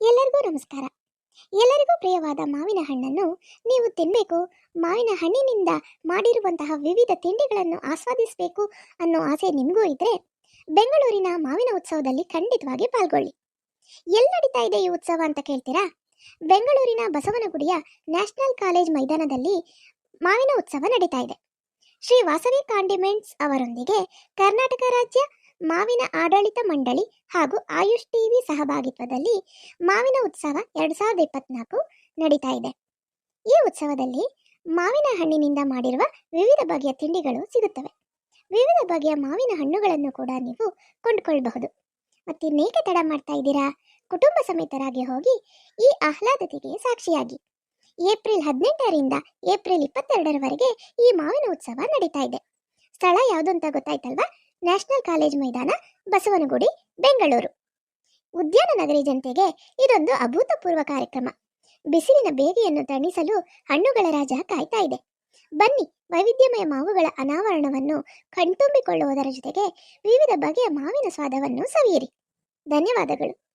ಎಲ್ಲರಿಗೂ ನಮಸ್ಕಾರ. ಎಲ್ಲರಿಗೂ ಪ್ರಿಯವಾದ ಮಾವಿನ ಹಣ್ಣನ್ನು ನೀವು ತಿನ್ನಬೇಕು ಮಾವಿನ ಹಣ್ಣಿನಿಂದ ಮಾಡಿರುವಂತಹ ವಿವಿಧ ತಿಂಡಿಗಳನ್ನು ಆಸ್ವಾದಿಸಬೇಕು ಅನ್ನೋ ಆಸೆ ನಿಮಗೂ ಇದ್ರೆ ಬೆಂಗಳೂರಿನ ಮಾವಿನ ಉತ್ಸವದಲ್ಲಿ ಖಂಡಿತವಾಗಿ ಪಾಲ್ಗೊಳ್ಳಿ. ಎಲ್ಲಿ ನಡೀತಾ ಇದೆ ಈ ಉತ್ಸವ ಅಂತ ಕೇಳ್ತೀರಾ? ಬೆಂಗಳೂರಿನ ಬಸವನಗುಡಿಯ ನ್ಯಾಷನಲ್ ಕಾಲೇಜ್ ಮೈದಾನದಲ್ಲಿ ಮಾವಿನ ಉತ್ಸವ ನಡೀತಾ ಇದೆ. ಶ್ರೀ ವಾಸವಿ ಕಾಂಡಿಮೆಂಟ್ಸ್ ಅವರೊಂದಿಗೆ ಕರ್ನಾಟಕ ರಾಜ್ಯ ಮಾವಿನ ಆಡಳಿತ ಮಂಡಳಿ ಹಾಗೂ ಆಯುಷ್ ಟಿವಿ ಸಹಭಾಗಿತ್ವದಲ್ಲಿ ಮಾವಿನ ಉತ್ಸವ ಎರಡು ಸಾವಿರದ ಇಪ್ಪತ್ನಾಲ್ಕು ನಡೀತಾ ಇದೆ. ಈ ಉತ್ಸವದಲ್ಲಿ ಮಾವಿನ ಹಣ್ಣಿನಿಂದ ಮಾಡಿರುವ ವಿವಿಧ ಬಗೆಯ ತಿಂಡಿಗಳು ಸಿಗುತ್ತವೆ. ವಿವಿಧ ಬಗೆಯ ಮಾವಿನ ಹಣ್ಣುಗಳನ್ನು ಕೂಡ ನೀವು ಕೊಂಡುಕೊಳ್ಳಬಹುದು ಮತ್ತಿನ್ನೇಕೆ ತಡ ಮಾಡ್ತಾ ಇದ್ದೀರಾ? ಕುಟುಂಬ ಸಮೇತರಾಗಿ ಹೋಗಿ ಈ ಆಹ್ಲಾದತೆಗೆ ಸಾಕ್ಷಿಯಾಗಿ. ಏಪ್ರಿಲ್ ಹದಿನೆಂಟರಿಂದ ಏಪ್ರಿಲ್ ಇಪ್ಪತ್ತೆರಡರವರೆಗೆ ಈ ಮಾವಿನ ಉತ್ಸವ ನಡೀತಾ ಇದೆ. ಸ್ಥಳ ಯಾವುದು ಅಂತ ಗೊತ್ತಾಯ್ತಲ್ವಾ? ನ್ಯಾಷನಲ್ ಕಾಲೇಜ್ ಮೈದಾನ, ಬಸವನಗುಡಿ, ಬೆಂಗಳೂರು. ಉದ್ಯಾನ ನಗರಿ ಜನತೆಗೆ ಇದೊಂದು ಅಭೂತಪೂರ್ವ ಕಾರ್ಯಕ್ರಮ. ಬಿಸಿಲಿನ ಬೇಗೆಯನ್ನು ತಣಿಸಲು ಹಣ್ಣುಗಳ ರಾಜ ಕಾಯ್ತಾ ಇದೆ. ಬನ್ನಿ, ವೈವಿಧ್ಯಮಯ ಮಾವುಗಳ ಅನಾವರಣವನ್ನು ಕಣ್ತುಂಬಿಕೊಳ್ಳುವುದರ ಜೊತೆಗೆ ವಿವಿಧ ಬಗೆಯ ಮಾವಿನ ಸ್ವಾದವನ್ನು ಸವಿಯಿರಿ. ಧನ್ಯವಾದಗಳು.